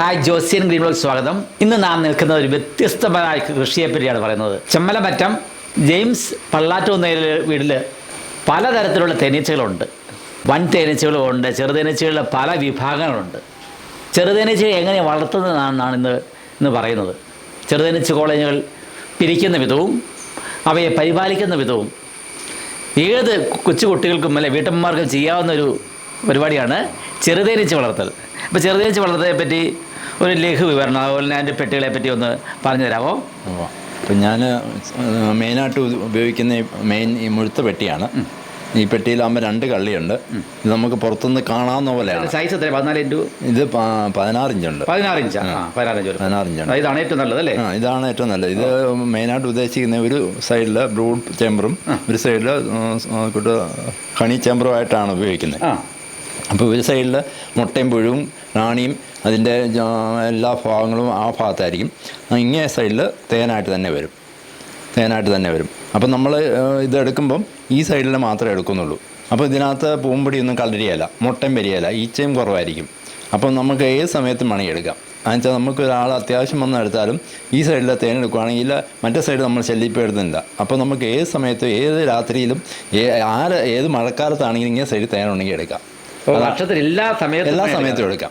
Hi ജോസിയൻ ഗ്രീൻവോൾ സ്വാഗതം. ഇന്ന് നാം നിൽക്കുന്ന ഒരു വ്യത്യസ്തമായ കൃഷിയെ പറ്റിയാണ് പറയുന്നത്. ചെമ്മലമറ്റം ജെയിംസ് പള്ളാറ്റുന്നേൽ വീട്ടിൽ പലതരത്തിലുള്ള തേനീച്ചകളുണ്ട്. വൻ തേനീച്ചകളും ഉണ്ട് ചെറുതേനീച്ചകളുടെ പല വിഭാഗങ്ങളുണ്ട്. ചെറുതേനീച്ചയെ എങ്ങനെ വളർത്തുന്നതാണെന്നാണ് ഇന്ന് ഇന്ന് പറയുന്നത്. ചെറുതേനീച്ച കോളേജുകൾ പിരിക്കുന്ന വിധവും അവയെ പരിപാലിക്കുന്ന വിധവും ഏത് കൊച്ചു കുട്ടികൾക്കും അല്ലെ വീട്ടമ്മമാർക്കും ചെയ്യാവുന്ന ഒരു പരിപാടിയാണ് ചെറുതേനീച്ച വളർത്തൽ. അപ്പോൾ ചെറുതേനീച്ച വളർത്തലെ പറ്റി ഒരു ലഘു വിവരണം അതുപോലെ തന്നെ അതിന്റെ പെട്ടികളെ പറ്റി ഒന്ന് പറഞ്ഞു തരാമോ? അപ്പം ഞാൻ മെയിനായിട്ട് ഉപയോഗിക്കുന്ന മെയിൻ ഈ മുഴുത്ത പെട്ടിയാണ്. ഈ പെട്ടിയിലാകുമ്പോൾ രണ്ട് കള്ളിയുണ്ട്. ഇത് നമുക്ക് പുറത്തുനിന്ന് കാണാവുന്ന പോലെയാണ്. സൈസ് എത്ര പതിനാല് ഇന്റു? ഇത് പതിനാറ് ഇഞ്ചുണ്ട് പതിനാറ് ഇഞ്ച്? പതിനാറ് ഇഞ്ചുണ്ട് ഇതാണ് ഏറ്റവും നല്ലത് അല്ലേ? ആ ഇതാണ് ഏറ്റവും നല്ലത്. ഇത് മെയിനായിട്ട് ഉദ്ദേശിക്കുന്ന ഒരു സൈഡിൽ ബ്രൂഡ് ചേമ്പറും ഒരു സൈഡിൽ കണി ഹണി ചേമ്പറും ആയിട്ടാണ് ഉപയോഗിക്കുന്നത് അപ്പോൾ ഒരു സൈഡിൽ മുട്ടയും പുഴുവും റാണിയും അതിന്റെ എല്ലാ ഭാഗങ്ങളും ആ ഭാഗത്തായിരിക്കും. ഇങ്ങേ സൈഡിൽ തേനായിട്ട് തന്നെ വരും. തേനായിട്ട് തന്നെ വരും. അപ്പോൾ നമ്മൾ ഇതെടുക്കുമ്പം ഈ സൈഡിൽ മാത്രമേ എടുക്കുന്നുള്ളൂ. അപ്പോൾ ഇതിനകത്ത് പൂമ്പൊടിയൊന്നും കളരിയല്ല മുട്ടയും വരികയല്ല ഈച്ചയും കുറവായിരിക്കും. അപ്പം നമുക്ക് ഏത് സമയത്തും മണി എടുക്കാം. എന്നുവെച്ചാൽ നമുക്ക് ഒരാൾ അത്യാവശ്യം വന്ന് എടുത്താലും ഈ സൈഡിൽ തേൻ എടുക്കുകയാണെങ്കിൽ മറ്റേ സൈഡ് നമ്മൾ ശല്യപ്പെടുന്നില്ല അപ്പോൾ നമുക്ക് ഏത് സമയത്തും ഏത് രാത്രിയിലും ആര് ഏത് മഴക്കാലത്താണെങ്കിലും ഇങ്ങനെ സൈഡിൽ തേനുണ്ടെങ്കിൽ എടുക്കാം. വർഷത്തിൽ എല്ലാ സമയത്തും എല്ലാ സമയത്തും എടുക്കാം.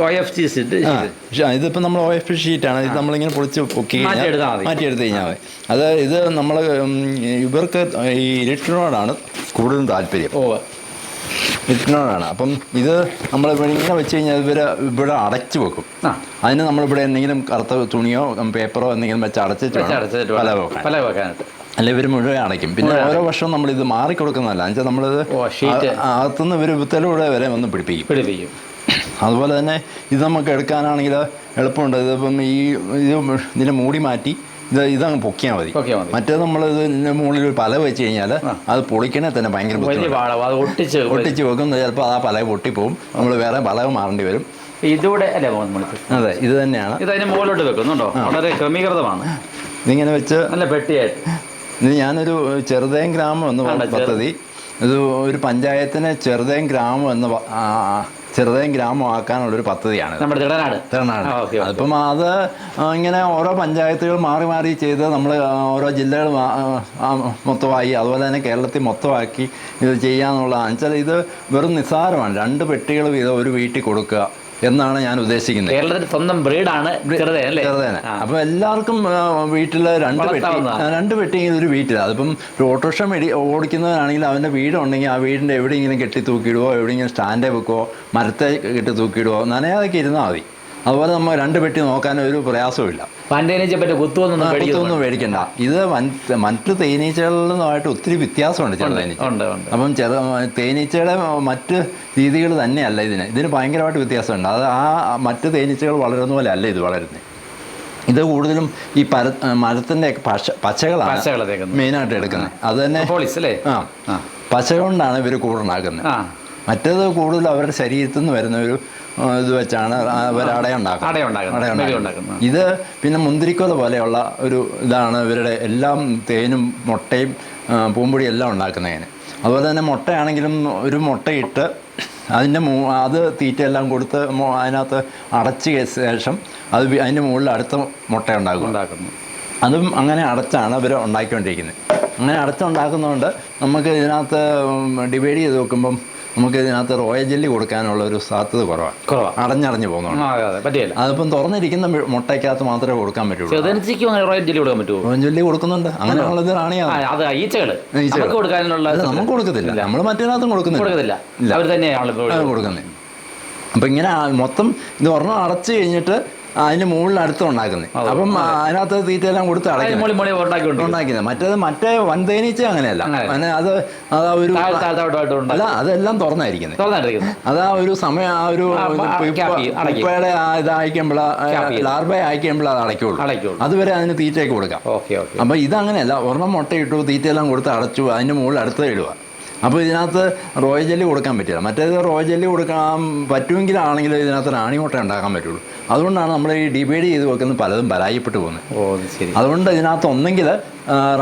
ഒ എഫ് ജി ഷീറ്റ് ഇതിപ്പോൾ നമ്മൾ ഒ എഫ് ഷീറ്റാണ്. ഇത് നമ്മളിങ്ങനെ പൊളിച്ച് പൊക്കി. മാറ്റിയെടുത്ത് കഴിഞ്ഞാൽ മതി. അത് ഇത് നമ്മൾ ഇവർക്ക് ഈ ഇലക്ട്രോണോടാണ് കൂടുതലും താല്പര്യം. ഓ. ഇരിട്ടിനോടാണ് അപ്പം ഇത് നമ്മൾ ഇങ്ങനെ വെച്ച് കഴിഞ്ഞാൽ ഇവർ ഇവിടെ അടച്ചു വെക്കും. അതിന് നമ്മളിവിടെ എന്തെങ്കിലും കറുത്ത തുണിയോ പേപ്പറോ എന്തെങ്കിലും വെച്ച് അടച്ചിട്ട് പല വെക്കാൻ പല വെക്കാനായിട്ട്. അല്ല ഇവർ മുഴുവൻ അടയ്ക്കും. പിന്നെ ഓരോ വർഷവും നമ്മൾ ഇത് മാറിക്കൊടുക്കുന്നതല്ല. എന്നുവെച്ചാൽ നമ്മളിത് അകത്തുനിന്ന് ഇവർ വിത്തലൂടെ വരെ വന്ന് പിടിപ്പിക്കും. പിടിപ്പിക്കും. അതുപോലെ തന്നെ ഇത് നമുക്ക് എടുക്കാനാണെങ്കിൽ എളുപ്പമുണ്ട്. ഇതിപ്പം ഈ ഇത് ഇതിനെ മൂടി മാറ്റി ഇത് ഇതങ്ങ് പൊക്കിയാൽ മതി. മറ്റേത് നമ്മൾ ഇതിന്റെ മുകളിൽ ഒരു പല വെച്ച് കഴിഞ്ഞാൽ അത് പൊളിക്കണേ തന്നെ ഭയങ്കര ഒട്ടിച്ച് ഒട്ടിച്ച് വെക്കും ചിലപ്പോൾ ആ പല പൊട്ടിപ്പോവും. നമ്മൾ വേറെ പലക മാറേണ്ടി വരും. ഇതൂടെ അല്ലേ അതെ ഇത് തന്നെയാണ്. ഇത് അതിന് മുകളിലോട്ട് വെക്കുന്നുണ്ടോ? വളരെ ക്രമീകൃതമാണ്. ഇതിങ്ങനെ വെച്ച് നല്ല പെട്ടിയായിട്ട്. ഇത് ഞാനൊരു ചെറുതേം ഗ്രാമം എന്ന് പറഞ്ഞ പദ്ധതി. ഇത് ഒരു പഞ്ചായത്തിനെ ചെറുതേം ഗ്രാമം എന്ന് പ- ഗ്രാമം ആക്കാനുള്ള പദ്ധതിയാണ് നമ്മുടെ തിടനാട് ഓക്കെ, ഓക്കെ. അതിപ്പം അത് ഇങ്ങനെ ഓരോ പഞ്ചായത്തുകൾ മാറി മാറി ചെയ്ത് നമ്മൾ ഓരോ ജില്ലകൾ മൊത്തമായി അതുപോലെ തന്നെ കേരളത്തിൽ മൊത്തമാക്കി ഇത് ചെയ്യാന്നുള്ളതാണ് വെച്ചാൽ ഇത് വെറും നിസ്സാരമാണ്. രണ്ട് പെട്ടികൾ വീതം ഒരു വീട്ടിൽ കൊടുക്കുക. എന്നാണ് ഞാൻ ഉദ്ദേശിക്കുന്നത്. കേരളത്തിൽ സ്വന്തം ബ്രീഡാണ് ചെറുതേന അപ്പോൾ എല്ലാവർക്കും വീട്ടിൽ രണ്ട് പെട്ടി രണ്ട് പെട്ടി ഒരു വീട്ടിൽ അതിപ്പം ഒരു ഓട്ടോറിക്ഷ മേടി ഓടിക്കുന്നതാണെങ്കിൽ അവന്റെ വീടുണ്ടെങ്കിൽ ആ വീടിന്റെ എവിടെയെങ്കിലും കെട്ടി തൂക്കിയിടുവോ എവിടെയെങ്കിലും സ്റ്റാൻഡേ വെക്കുവോ മരത്തെ കെട്ടി തൂക്കിയിടുവോ നനയാതൊക്കെ ഇരുന്നാൽ മതി. അതുപോലെ നമ്മൾ രണ്ട് പെട്ടി നോക്കാൻ ഒരു പറ്റി കുത്തുവൊന്നും പേടിക്കുന്നു ഒന്നും മേടിക്കണ്ട. ഇത് മറ്റ് തേനീച്ചകളിലുമായിട്ട് ഒത്തിരി വ്യത്യാസമുണ്ട് ചില ഉണ്ട് അപ്പം ചെറു തേനീച്ചയുടെ മറ്റ് രീതികൾ തന്നെയല്ല ഇതിന്. ഇതിന് ഭയങ്കരമായിട്ട് വ്യത്യാസമുണ്ട്. അത് ആ മറ്റ് തേനീച്ചകൾ വളരുന്ന പോലെ അല്ല ഇത് വളരുന്നത് ഇത് കൂടുതലും ഈ പര മരത്തിന്റെ പശ പച്ചകളാണ് മെയിനായിട്ട് എടുക്കുന്നത്. അത് തന്നെ ആ പച്ച കൊണ്ടാണ് ഇവർ കൂടുണ്ടാക്കുന്നത് മറ്റേത് കൂടുതൽ അവരുടെ ശരീരത്തിൽ നിന്ന് വരുന്ന ഒരു ഇത് വെച്ചാണ് അവർ അടയുണ്ടാക്കുന്നത്. ഇത് പിന്നെ മുന്തിരിക്കോല പോലെയുള്ള ഒരു ഇതാണ് ഇവരുടെ എല്ലാം തേനും മുട്ടയും പൂമ്പൊടിയും എല്ലാം ഉണ്ടാക്കുന്നതിന്. അതുപോലെ തന്നെ മുട്ടയാണെങ്കിലും ഒരു മുട്ടയിട്ട് അതിന്റെ മൂ അത് തീറ്റയെല്ലാം കൊടുത്ത് അതിനകത്ത് അടച്ച ശേഷം അത് അതിന്റെ മുകളിൽ അടുത്ത മുട്ട ഉണ്ടാക്കും ഉണ്ടാക്കുന്നു. അതും അങ്ങനെ അടച്ചാണ് അവർ ഉണ്ടാക്കിക്കൊണ്ടിരിക്കുന്നത്. അങ്ങനെ അടച്ചുണ്ടാക്കുന്നതുകൊണ്ട് നമുക്ക് ഇതിനകത്ത് ഡിവൈഡ് ചെയ്ത് നോക്കുമ്പം നമുക്ക് ഇതിനകത്ത് റോയ ജെല്ലി കൊടുക്കാനുള്ള ഒരു സാധ്യത കുറവാണ് കുറവാണ് അടഞ്ഞടഞ്ഞ് പോകുന്നുണ്ട്. പറ്റിയല്ല അതിപ്പം തുറന്നിരിക്കുന്ന മുട്ടയ്ക്കകത്ത് മാത്രമേ കൊടുക്കാൻ പറ്റുള്ളൂ. അങ്ങനെ റോയൽ ജെല്ലി കൊടുക്കാൻ പറ്റുമോ? റോയൽ ജെല്ലി കൊടുക്കുന്നുണ്ട്. അങ്ങനെയുള്ളത് ആ അത് ഈച്ചകൾ. നമുക്ക് കൊടുക്കാനുള്ള നമുക്ക് കൊടുക്കത്തില്ല. നമ്മൾ മറ്റേതിനകത്തും കൊടുക്കുന്നില്ല. കൊടുക്കത്തില്ല. അവർ തന്നെയാണ് കൊടുക്കുന്നത് അപ്പം ഇങ്ങനെ മൊത്തം ഇത് ഒരെണ്ണം അടച്ചു കഴിഞ്ഞിട്ട് അതിന് മുകളിൽ അടുത്ത് ഉണ്ടാക്കുന്നത്. അപ്പം അതിനകത്ത് തീറ്റയെല്ലാം കൊടുത്ത് അടയ്ക്കുന്നത്. ഉണ്ടാക്കിയത്. മറ്റേത് മറ്റേ വൻതേനീച്ച അങ്ങനെയല്ല. അങ്ങനെ. അങ്ങനെ അത് അതാ ഒരു അല്ല അതെല്ലാം തുറന്നായിരിക്കുന്നത്. അതാ ഒരു സമയം ആ ഒരു. ഉപ്പയുടെ ഇതായിക്കുമ്പോൾ. ലാർബ ആയിക്കുമ്പോൾ അത് അടയ്ക്കുള്ളൂ. അതുവരെ അതിന് തീറ്റയൊക്കെ കൊടുക്കാം. അപ്പൊ ഇതങ്ങനെയല്ല ഒരെണ്ണം മുട്ടയിട്ടു തീറ്റയെല്ലാം കൊടുത്ത് അടച്ചു അതിന് മുകളിൽ അടുത്ത് ഇടുക. അപ്പോൾ ഇതിനകത്ത് റോയൽ ജെല്ലി കൊടുക്കാൻ പറ്റില്ല. മറ്റേത് റോയൽ ജെല്ലി കൊടുക്കാൻ പറ്റുമെങ്കിലാണെങ്കിൽ ഇതിനകത്ത് റാണി മുട്ട ഉണ്ടാക്കാൻ പറ്റുള്ളൂ. അതുകൊണ്ടാണ് നമ്മൾ ഈ ഡിവൈഡ് ചെയ്ത് വെക്കുന്ന പലതും പരാജയപ്പെട്ടു പോകുന്നത്. ഓ ശരി. അതുകൊണ്ട് ഇതിനകത്ത് ഒന്നെങ്കിൽ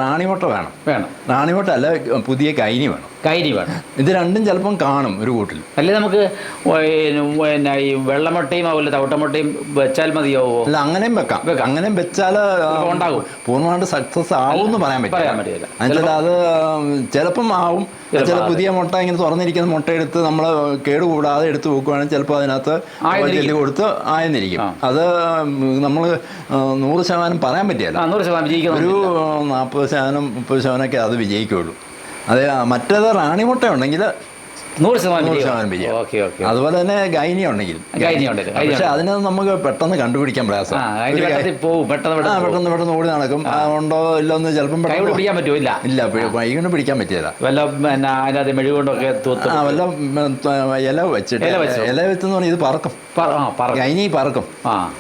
റാണിമുട്ട വേണം. വേണം. റാണിമുട്ട അല്ല പുതിയ കൈനി വേണം. കൈനി വേണം. ഇത് രണ്ടും ചിലപ്പം കാണും ഒരു കൂട്ടിൽ. അല്ലെ നമുക്ക് പിന്നെ ഈ വെള്ളമുട്ടയും അതുപോലെ തവട്ടമുട്ടയും വെച്ചാൽ മതിയാവോ? അല്ല അങ്ങനെയും വെക്കാം. അങ്ങനെയും വെച്ചാൽ ഉണ്ടാകും. പൂർണമായിട്ട് സക്സസ് ആവും എന്ന് പറയാൻ പറ്റില്ല. എന്നുവെച്ചാൽ അത് ചിലപ്പം ആവും. ചില. പുതിയ മുട്ട ഇങ്ങനെ തുറന്നിരിക്കുന്ന മുട്ട എടുത്ത് നമ്മൾ കേടുകൂടാതെ എടുത്ത് പോക്കുവാണെങ്കിൽ ചിലപ്പോൾ അതിനകത്ത്. കൊടുത്ത് ആയെന്നിരിക്കും. ആ. അത് നമ്മൾ നൂറ് ശതമാനം പറയാൻ പറ്റിയല്ല. ആ നൂറ് ശതമാനം ഒരു വിജയിക്കുന്നു നാൽപ്പത് ശതമാനം മുപ്പത് ശതമാനമൊക്കെ അത് വിജയിക്കുള്ളൂ അതെ മറ്റേത് റാണിമുട്ട ഉണ്ടെങ്കിൽ നൂറ് ശതമാനം വിജയം. അതുപോലെ തന്നെ ഗൈനി ഉണ്ടെങ്കിൽ. പക്ഷെ അതിനെ നമുക്ക് പെട്ടെന്ന് കണ്ടുപിടിക്കാൻ പ്രയാസം. ഒരു പെട്ടെന്ന് പെട്ടെന്ന് ഓടി നടക്കും. ഉണ്ടോ ഇല്ലോന്ന് ചിലപ്പം പെട്ടെന്ന് പിടിക്കാൻ പറ്റുമോ? ഇല്ല. ഇല്ല പി- കൈ കൊണ്ട് പിടിക്കാൻ പറ്റിയല്ല. വല്ല പിന്നെ അതിനകത്ത് മെഴുകൊണ്ടൊക്കെ വല്ല ഇല വെച്ചിട്ട് ഇല വെച്ചോ? ഇല വെച്ചെന്ന് പറഞ്ഞാൽ ഇത് പറക്കും. ഗൈനി പറക്കും. ആ.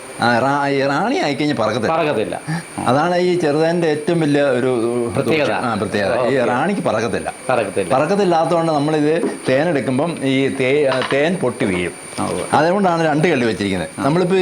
റാണി ആയിക്കഴിഞ്ഞാൽ പറക്കത്തില്ല. പറക്കത്തില്ല. അതാണ് ഈ ചെറുതേന്റെ ഏറ്റവും വലിയ ഒരു പ്രത്യേകത. ആ പ്രത്യേകത. ഈ. റാണിക്ക് പറക്കത്തില്ല. പറക്കത്തില്ല. പറക്കത്തില്ലാത്തതുകൊണ്ട് നമ്മളിത് തേനെടുക്കുമ്പം ഈ തേ തേൻ പൊട്ടി വീഴും. അതുകൊണ്ടാണ് രണ്ട് കള്ളി വെച്ചിരിക്കുന്നത്. നമ്മളിപ്പോൾ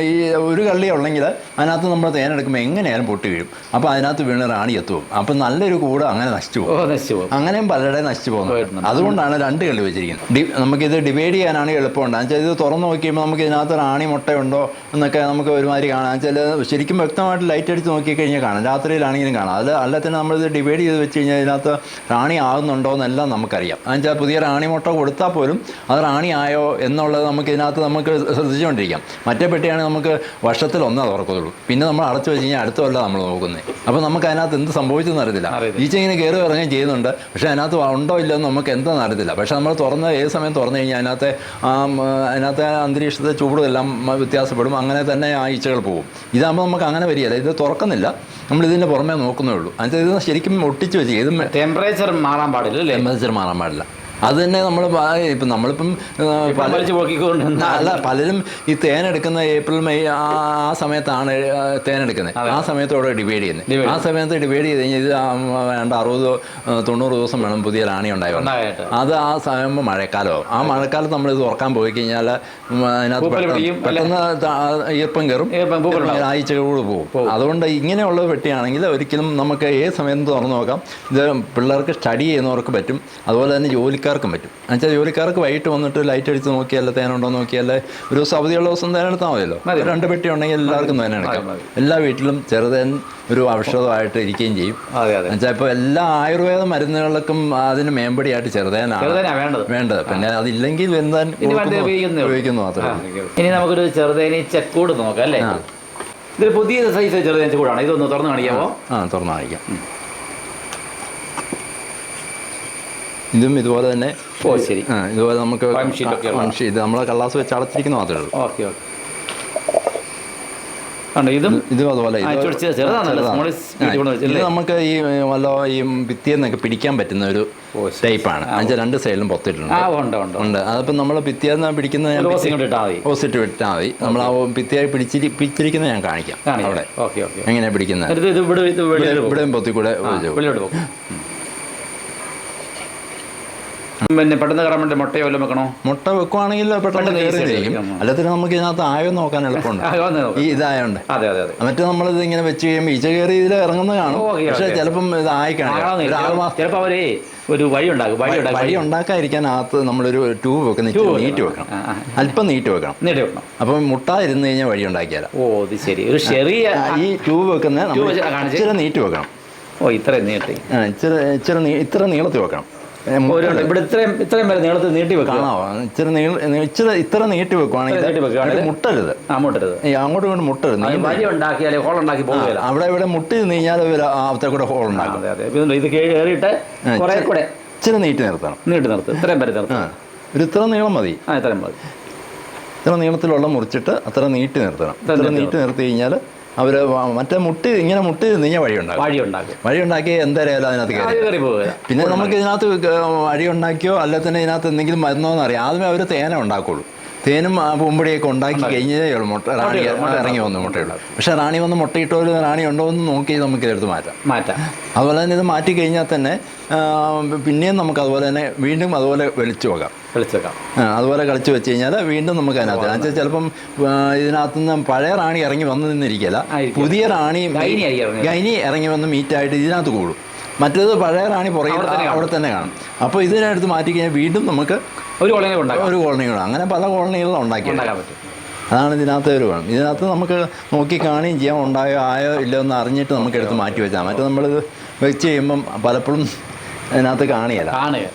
ഈ ഒരു കള്ളി ഉള്ളെങ്കിൽ അതിനകത്ത് നമ്മൾ തേനെടുക്കുമ്പോൾ എങ്ങനെയാലും പൊട്ടി വീഴും. അപ്പോൾ അതിനകത്ത് വീണ് റാണി എത്തും. അപ്പം നല്ലൊരു കൂട് അങ്ങനെ നശിച്ചു പോകും. നശിച്ചു പോകും. അങ്ങനെയും പലരുടെയും നശിച്ചു പോകുന്നു അതുകൊണ്ടാണ് രണ്ട് കള്ളി വെച്ചിരിക്കുന്നത്. ഡി നമുക്കിത് ഡിവൈഡ് ചെയ്യാനാണ് എളുപ്പമുണ്ട്. വെച്ചാൽ ഇത് തുറന്നു നോക്കിയപ്പോൾ നമുക്ക് ഇതിനകത്ത് റാണി മുട്ടയുണ്ടോ എന്നൊക്കെ നമുക്ക് ഒരുമാതിരി കാണാം. വെച്ചാൽ ശരിക്കും വ്യക്തമായിട്ട് ലൈറ്റ് അടിച്ച് നോക്കിക്കഴിഞ്ഞാൽ കാണാം. രാത്രിയിലാണെങ്കിലും കാണാം. അത് അല്ലാത്തന്നെ നമ്മളിത് ഡിവൈഡ് ചെയ്ത് വെച്ച് കഴിഞ്ഞാൽ ഇതിനകത്ത് റാണി ആകുന്നുണ്ടോ എന്നെല്ലാം നമുക്കറിയാം. എന്നുവെച്ചാൽ പുതിയ റാണി മുട്ട കൊടുത്താൽ പോലും അത് റാണി ആയോ എന്നുള്ളത് നമുക്ക് ഇതിനകത്ത് നമുക്ക് ശ്രദ്ധിച്ചുകൊണ്ടിരിക്കാം. മറ്റേ പെട്ടിയാണ് നമുക്ക് വർഷത്തിൽ ഒന്നേ തുറക്കത്തുള്ളൂ. പിന്നെ നമ്മൾ അടച്ചു വെച്ച് കഴിഞ്ഞാൽ അടുത്ത കൊല്ലം നമ്മൾ നോക്കുന്നത് അപ്പോൾ നമുക്ക് അതിനകത്ത് എന്ത് സംഭവിച്ചെന്ന് അറിയത്തില്ല. ഈച്ച ഇങ്ങനെ കയറി ഇറങ്ങുകയും ചെയ്യുന്നുണ്ട്. പക്ഷേ അതിനകത്ത് ഉണ്ടോ ഇല്ലോ എന്ന് നമുക്ക് എന്താണെന്ന് അറിയത്തില്ല. പക്ഷേ നമ്മൾ തുറന്ന് ഏത് സമയം തുറന്നു കഴിഞ്ഞാൽ അതിനകത്തെ അതിനകത്തെ അന്തരീക്ഷത്തെ ചൂടും എല്ലാം മ- വ്യത്യാസപ്പെടും. അങ്ങനെ തന്നെ ആ ഈച്ചകൾ പോകും ഇതാകുമ്പോൾ നമുക്ക് അങ്ങനെ വരികയില്ല. ഇത് തുറക്കുന്നില്ല. നമ്മൾ ഇതിന്റെ പുറമേ നോക്കുന്നേ ഉള്ളൂ. അതിനകത്ത് ഇത് ശരിക്കും ഒട്ടിച്ച് വെച്ച് ഇത് ടെമ്പറേച്ചർ മാറാൻ പാടില്ല ടെമ്പറേച്ചർ മാറാൻ പാടില്ല. അത് തന്നെ നമ്മൾ ഇപ്പം നമ്മളിപ്പം അല്ല പലരും ഈ തേൻ എടുക്കുന്ന ഏപ്രിൽ മെയ് ആ സമയത്താണ് തേനെടുക്കുന്നത് തേൻ എടുക്കുന്നത്. ആ സമയത്തോടെ ഡിവൈഡ് ചെയ്യുന്നത്. ആ സമയത്ത് ഡിവൈഡ് ചെയ്ത് കഴിഞ്ഞാൽ ഇത് വേണ്ട അറുപത് തൊണ്ണൂറ് ദിവസം വേണം പുതിയ റാണി ഉണ്ടായി. അത് ആ സമയം മഴക്കാലമാവും ആ മഴക്കാലത്ത് നമ്മൾ ഇത് ഉറക്കാൻ പോയി കഴിഞ്ഞാൽ അതിനകത്ത് പെട്ടെന്ന് ഈർപ്പം കയറും. ആഴ്ചകളോട് പോകും. അതുകൊണ്ട് ഇങ്ങനെയുള്ള വെട്ടിയാണെങ്കിൽ ഒരിക്കലും നമുക്ക് ഏത് സമയത്ത് തുറന്നു നോക്കാം. ഇത് പിള്ളേർക്ക് സ്റ്റഡി ചെയ്യുന്നവർക്ക് പറ്റും. അതുപോലെ തന്നെ ജോലിക്കാർക്കും പറ്റും. എന്നുവെച്ചാൽ ജോലിക്കാർക്ക് വൈകിട്ട് വന്നിട്ട് ലൈറ്റ് അടിച്ച് നോക്കിയാൽ തേനുണ്ടോ നോക്കിയാലേ ഒരു ദിവസം അവധിയുള്ള ദിവസം തേനെടുത്താൽ മതിയല്ലോ. രണ്ട് പെട്ടി ഉണ്ടെങ്കിൽ എല്ലാവർക്കും തേനെടുക്കാം എടുക്കാം. എല്ലാ വീട്ടിലും ചെറുതേൻ ഒരു ഔഷധമായിട്ട് ഇരിക്കുകയും ചെയ്യും. എന്നുവെച്ചാൽ ഇപ്പോൾ എല്ലാ ആയുർവേദ മരുന്നുകൾക്കും അതിന് മേമ്പടിയായിട്ട് ചെറുതേനാണ് ചെറുതേനാ വേണ്ടത്. പിന്നെ അതില്ലെങ്കിൽ എന്താ ഉപയോഗിക്കുന്നു. മാത്രമേ ഇനി നമുക്കൊരു ചെറുതേനി ചെക്കൂട് നോക്കാം അല്ലേ. ഇതൊരു പുതിയ സൈസ് ചെറുതേനി ചെക്കൂടാണ് ഇതൊന്ന് തുറന്ന് കാണിക്കാമോ ആ തുറന്നു കാണിക്കാം. ഇതും ഇതുപോലെ തന്നെ ഓ ശരി. ആ, ഇതുപോലെ നമുക്ക്. ഇത് നമ്മളെ കള്ളാസ് വെച്ച് അടച്ചിരിക്കുന്ന മാത്രമേ ഉള്ളൂ. Okay okay. ഇതും? ഇതും അതുപോലെ ഇത് നമുക്ക് ഈ വല്ല ഈ ഭിത്തിയെന്നൊക്കെ പിടിക്കാൻ പറ്റുന്ന ഒരു. ടൈപ്പാണ്. അതിന്റെ രണ്ട് സൈഡിലും പൊത്തിട്ടുണ്ട് ഉണ്ട് അതിപ്പോൾ നമ്മൾ ഭിത്തിയെന്ന് പിടിക്കുന്ന ഓസിറ്റ് വിട്ടാൽ മതി. നമ്മൾ ആ ഭിത്തിയായി പിടിച്ചിരി പിടിച്ചിരിക്കുന്ന ഞാൻ കാണിക്കാം അവിടെ. എങ്ങനെയാ എങ്ങനെയാണ് പിടിക്കുന്നത്. ഇവിടെയും പൊത്തി കൂടെ ആ, വെളിയിലോട്ട് പോകും. പിന്നെ പെട്ടെന്ന് കയറാൻ വേണ്ടി മുട്ടയോ വല്ലതും വെക്കണോ? മുട്ട വെക്കുവാണെങ്കിൽ പെട്ടെന്ന് കയറി. അല്ലാതെ നമുക്ക് ഇതിനകത്ത് ആയോ നോക്കാൻ എളുപ്പമുണ്ട്. ഈ ഇതായോണ്ട്. അതെ അതെ അതെ. മറ്റേ നമ്മളിത് ഇങ്ങനെ വെച്ച് കഴിയുമ്പോൾ ഈച്ച കയറി ഇതിൽ ഇറങ്ങുന്നത് കാണും. പക്ഷെ ചിലപ്പം ഇത് ആയി ഒരു ആറ് ചിലപ്പോൾ അവർ ഒരു വഴി ഉണ്ടാക്കും വഴി ഉണ്ടാക്കും വഴി ഉണ്ടാക്കാതിരിക്കാൻ അകത്ത് നമ്മളൊരു ട്യൂബ് വെക്കുന്ന നീറ്റ് വെക്കണം. അല്പം നീട്ടി വെക്കണം. നീട്ടി വെക്കണം. അപ്പം മുട്ട ഇരുന്ന് കഴിഞ്ഞാൽ വഴി ഉണ്ടാക്കിയാല. ഓ ഇത് ശരി. ഒരു ചെറിയ ഈ ട്യൂബ് വെക്കുന്ന ഇച്ചിരി നീട്ടി വെക്കണം. ഓ ഇത്ര നീട്ടി. ഇച്ചിരി ഇച്ചിരി ഇത്ര നീളത്തിൽ വെക്കണം. ഇവിടെ ഇത്രയും ഇത്രയും വരെ നീളത്തിൽ നീട്ടി കാണാവോ? ഇച്ചിരി നീള ഇച്ചിരി ഇത്ര നീട്ടി വെക്കുവാണെങ്കിൽ മുട്ടരുത്. ആ മുട്ടരുത്. അങ്ങോട്ടും ഇങ്ങോട്ടും മുട്ടരുത്. അത് ഉണ്ടാക്കിയാലേ ഹോൾ ഉണ്ടാക്കി പോവുകയില്ല. അവിടെ ഇവിടെ മുട്ടി നീഞ്ഞാൽ അവത്തെ കൂടെ ഹോൾ ഉണ്ടാക്കും. ഇത് കയറിയിട്ട് കുറെ ഇച്ചിരി- കൂടെ ഇച്ചിരി നീട്ടി നിർത്തണം. നീട്ടി നിർത്തും. ഇത്രയും വരെ നിർത്തണം. ഒരു ഇത്ര നീളം മതി. ആ ഇത്രയും മതി. ഇത്ര നീളത്തിലുള്ള മുറിച്ചിട്ട് അത്ര നീട്ടി നിർത്തണം. ഇത്ര നീട്ടി നിർത്തി കഴിഞ്ഞാൽ അവർ മറ്റേ മുട്ട് ഇങ്ങനെ മുട്ട് നീങ്ങ വഴിയുണ്ടാക്കും. വഴി ഉണ്ടാകും വഴി ഉണ്ടാക്കും വഴി ഉണ്ടാക്കി എന്തായാലും അതിനകത്ത് കയറി പിന്നെ നമുക്ക് ഇതിനകത്ത് ക- വഴി ഉണ്ടാക്കിയോ അല്ലെ തന്നെ ഇതിനകത്ത് എന്തെങ്കിലും മരുന്നോ എന്നറിയാം. ആദ്യമേ അവർ തേന ഉണ്ടാക്കുള്ളൂ. തേനും ആ പൂമ്പൊടിയൊക്കെ ഉണ്ടാക്കി കഴിഞ്ഞതേ ഉള്ളൂ. മുട്ട റാണി ഇറങ്ങി വന്നു മുട്ടയുള്ളൂ. പക്ഷേ റാണി വന്ന് മുട്ടയിട്ടോ ഒരു റാണി ഉണ്ടോ എന്ന് നോക്കി നമുക്ക് ഇതെടുത്ത് മാറ്റാം. മാറ്റാം. അതുപോലെ തന്നെ ഇത് മാറ്റി കഴിഞ്ഞാൽ തന്നെ പിന്നെയും നമുക്ക് അതുപോലെ തന്നെ വീണ്ടും അതുപോലെ വലിച്ചു വെക്കാം. വിളിച്ചേക്കാം ആ, അതുപോലെ കളിച്ച് വെച്ച് കഴിഞ്ഞാൽ വീണ്ടും നമുക്ക് അതിനകത്ത് എന്നുവെച്ചാൽ ചിലപ്പം ഇതിനകത്ത് നിന്ന് പഴയ റാണി ഇറങ്ങി വന്നു നിന്നിരിക്കില്ല. പുതിയ റാണി ഗൈനി. ഇറങ്ങി വന്ന് മീറ്റായിട്ട് ഇതിനകത്ത് കൂടും. മറ്റേത് പഴയ റാണി പുറകെ. അവിടെ തന്നെ കാണും. അപ്പോൾ ഇതിനടുത്ത് മാറ്റി കഴിഞ്ഞാൽ വീണ്ടും നമുക്ക് ഒരു കോളനി ഒരു കോളനികളും അങ്ങനെ പല കോളനികളും ഉണ്ടാക്കി ഉണ്ടാക്കാൻ പറ്റും. അതാണ് ഇതിനകത്ത് ഒരു ഗുണം ഇതിനകത്ത് നമുക്ക് നോക്കി കാണുകയും ചെയ്യാം ഉണ്ടായോ ആയോ ഇല്ലയോ എന്ന് അറിഞ്ഞിട്ട് നമുക്ക് എടുത്ത് മാറ്റി വെച്ചാൽ മറ്റേ നമ്മളിത് വെച്ച് കഴിയുമ്പം പലപ്പോഴും ഇതിനകത്ത് കാണിയല്ല കാണുക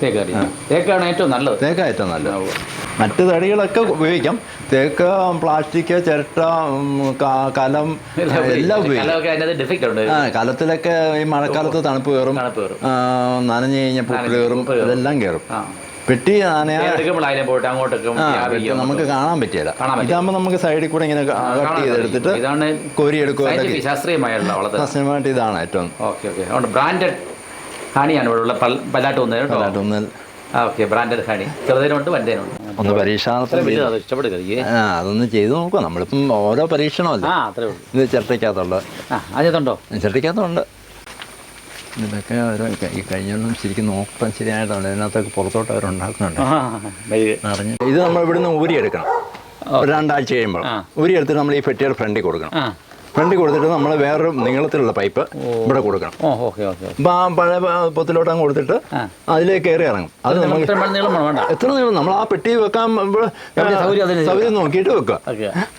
തേക്ക് തേക്കാണ് ഏറ്റവും നല്ലത്. തേക്ക ഏറ്റവും നല്ലത്. മറ്റ് തടികളൊക്കെ ഉപയോഗിക്കാം. തേക്ക് പ്ലാസ്റ്റിക് ചിരട്ട കലം എല്ലാം ഉപയോഗിക്കും. ആ കലത്തിലൊക്കെ ഈ മഴക്കാലത്ത് തണുപ്പ് കയറും. നനഞ്ഞു കഴിഞ്ഞാൽ പൂക്കൾ കയറും. ഇതെല്ലാം കയറും. പെട്ടി നമുക്ക് കാണാൻ പറ്റിയല്ല ഇതാകുമ്പോ പറ്റില്ല. ഇതാകുമ്പോൾ നമുക്ക് സൈഡിൽ കൂടെ ഇങ്ങനെ കട്ട് ചെയ്തെടുത്തിട്ട് ഇതാണ് കോരി എടുക്കുക ശാസ്ത്രീയമായിട്ടുള്ള ഇതാണ് ഏറ്റവും ഓക്കെ ഓക്കെ. അതുകൊണ്ട് ബ്രാൻഡഡ് ഹണിയാണ് ഇവിടെ ഉള്ള പല്ലാട്ട് വന്നത് കേട്ടോ ഓക്കെ ബ്രാൻഡഡ് ഹണി. ചെറുതേനുണ്ട് വലുതേനുണ്ട്. ഒന്ന് അത് ഇഷ്ടപ്പെടുക ആ അതൊന്ന് ചെയ്ത് നോക്കുക നമ്മളിപ്പം ഓരോ പരീക്ഷണമല്ലേ? ആ അത്രേ ഉള്ളൂ. ഇത് ചിരട്ടയ്ക്കകത്തുള്ള. ആ അതിനകത്തുണ്ടോ ചിരട്ടയ്ക്കകത്തുണ്ട്. ഇതൊക്കെ ഓരോ ഈ കഴിഞ്ഞൊന്നും ശരിക്കും നോക്കാൻ ശരിയായിട്ടുണ്ട് ഇതിനകത്തൊക്കെ പുറത്തോട്ട് അവരുണ്ടാക്കുന്നുണ്ട്. ആ മെഴുക്. അറിഞ്ഞു ഇത് നമ്മൾ ഇവിടുന്ന് ഊരിയെടുക്കണം ഒരു രണ്ടാഴ്ച കഴിയുമ്പോൾ. ഊരിയെടുത്തിട്ട് നമ്മൾ ഈ പെട്ടിയുടെ ഫ്രണ്ടിൽ കൊടുക്കണം. ഫ്രണ്ടിൽ കൊടുത്തിട്ട് നമ്മൾ വേറൊരു നീളത്തിലുള്ള പൈപ്പ് ഇവിടെ കൊടുക്കണം. ഓ ഓക്കെ ഓക്കെ ഓക്കെ. അപ്പം ആ പഴയ പൊത്തിലോട്ട് അങ്ങ് കൊടുത്തിട്ട്. അതിലേക്ക് കയറി ഇറങ്ങും. അത് നമുക്ക് എത്ര നീളം? നമ്മൾ ആ പെട്ടി വെക്കാൻ സൗകര്യം നോക്കിയിട്ട് വെക്കുക.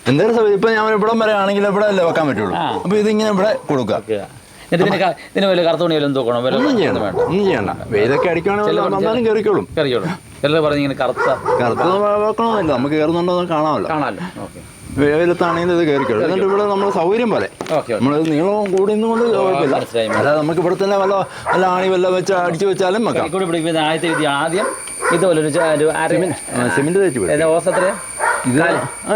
എന്തായാലും സൗകര്യം ഇപ്പം ഞാൻ ഇവിടം വരെ ആണെങ്കിൽ ഇവിടെ അല്ലേ വെക്കാൻ പറ്റുള്ളൂ. അപ്പൊ അപ്പോൾ ഇതിങ്ങനെ ഇവിടെ കൊടുക്കുക. ഇതിന് വല്ല തൂക്കണോ ഒന്നും ഒന്നും ചെയ്യണ്ട. വെയിലൊക്കെ അടിക്കുകയാണെങ്കിൽ കയറിക്കോളും. ചിലർ കറുത്ത കറുത്ത് വെക്കണമെന്നില്ല നമുക്ക് കയറുന്നുണ്ടോ കാണാമല്ലോ. കാണാമല്ലോ. ഓക്കെ. വെയിലത്താണെങ്കിൽ ഇത് കയറിക്കോളും എന്നിട്ട് ഇവിടെ നമ്മൾ സൗകര്യം പോലെ. നമ്മൾ നീളവും കൂടി കൊണ്ട് കുഴപ്പമില്ല. അല്ലാതെ നമുക്ക് ഇവിടെ തന്നെ വല്ല വല്ല ആണി വല്ല വെച്ച് അടിച്ചു വെച്ചാലും വെക്കാം. ആദ്യം ഇതുപോലെ ഒരു സിമെന്റ് തേച്ച് പിടിക്കും. ഇത്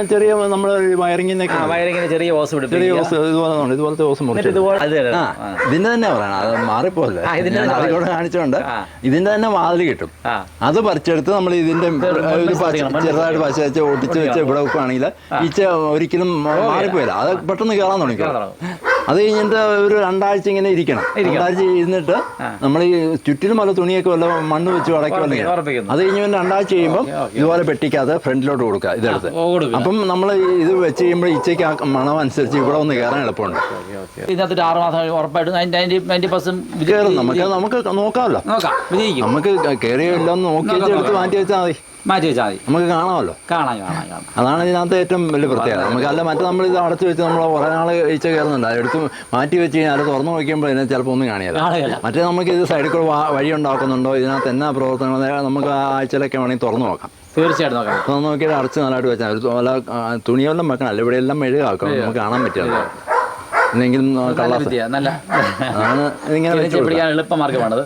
ചെറിയ നമ്മൾ വയറിങ്ങിനൊക്കെ ആ വയറിങ്ങനെ ചെറിയ ഓസ് ചെറിയ പിടിപ്പിക്കുക. ഓസ് ഇതുപോലെ ഉണ്ട്. ഇതുപോലത്തെ ഓസ് എന്നിട്ട് മുറിച്ച് ഇതുപോലെ അത് ആ. ഇതിന്റെ തന്നെ പറയണം. അത് മാറിപ്പോലെ ആ, ഇതിന്റെ തന്നെ അതിലൂടെ കാണിച്ചുകൊണ്ട് ആ. ഇതിന്റെ തന്നെ വാതിൽ കിട്ടും. ആ. അത് പറിച്ചെടുത്ത് നമ്മൾ ഇതിന്റെ ഒരു പച്ച ശ്രദ്ധിക്കണം, മണ്ണ് ചെറുതായിട്ട് പശ വെച്ച് ഒട്ടിച്ച് വെച്ച് ഇവിടെ വെക്കുകയാണെങ്കിൽ ഈച്ച ഒരിക്കലും മാറിപ്പോയില്ല അത് പെട്ടെന്ന് കേറാൻ തുടങ്ങി. കയറാൻ അത് കഴിഞ്ഞിട്ട് ഒരു രണ്ടാഴ്ച ഇങ്ങനെ ഇരിക്കണം. രണ്ടാഴ്ച ഇരുന്നിട്ട് നമ്മൾ ഈ ചുറ്റിലും വല്ല തുണിയൊക്കെ വല്ല മണ്ണ് വെച്ച്. ഉറപ്പിക്കുന്നു. അത് കഴിഞ്ഞ് പിന്നെ രണ്ടാഴ്ച കഴിയുമ്പോൾ. ഇതുപോലെ പെട്ടിക്കകത്ത് ഫ്രണ്ടിലോട്ട് കൊടുക്കുക ഇതെടുത്ത് അപ്പം നമ്മൾ ഇത് വെച്ച് കഴിയുമ്പോൾ ഇച്ചയ്ക്ക് ആ മണം അനുസരിച്ച് ഇവിടെ ഒന്ന് കയറാൻ എളുപ്പമുണ്ട്. ഇതിനകത്ത് ആറ് മാസം ഉറപ്പായിട്ടും നയന്റി നയന്റി പെർസെന്റ് കയറും. നമുക്ക് നമുക്ക് നോക്കാമല്ലോ. നമുക്ക് കയറിയില്ലെന്ന് നോക്കി എടുത്ത് മാറ്റി വെച്ചാൽ മതി. മാറ്റി വെച്ചാൽ മതി. നമുക്ക് കാണാമല്ലോ. കാണാം കാണാം കാണാം. അതാണ് ഇതിനകത്ത് ഏറ്റവും വലിയ പ്രത്യേകത. നമുക്ക് അല്ല മറ്റേ നമ്മൾ ഇത് അടച്ചു വെച്ച് നമ്മൾ കുറേ നാൾ ഈച്ച കയറുന്നുണ്ട്. അതെടുത്ത് മാറ്റി വെച്ച് കഴിഞ്ഞാൽ അത് തുറന്നു നോക്കിയുമ്പോൾ ഇതിനെ ചിലപ്പോൾ ഒന്നും കാണിയല്ല മറ്റേ നമുക്ക് ഇത് സൈഡിൽ കൂടെ വഴി ഉണ്ടാക്കുന്നുണ്ടോ? ഇതിനകത്ത് എന്നാ പ്രവർത്തനങ്ങൾ? നമുക്ക് ആ ആഴ്ചയിലൊക്കെ വേണമെങ്കിൽ തുറന്നു നോക്കാം. തീർച്ചയായിട്ടും നോക്കാം. തുറന്ന് നോക്കിയിട്ട് അടച്ച് നല്ലതായിട്ട് വെച്ചാൽ ഒരു വല്ല ആ, തുണിയെല്ലാം വെക്കണം അല്ല ഇവിടെ എല്ലാം മെഴുകാക്കണം നമുക്ക് കാണാൻ പറ്റില്ല. എന്തെങ്കിലും നല്ല നല്ല. വെച്ച് പിടിക്കാൻ എളുപ്പ മാർഗമാണത്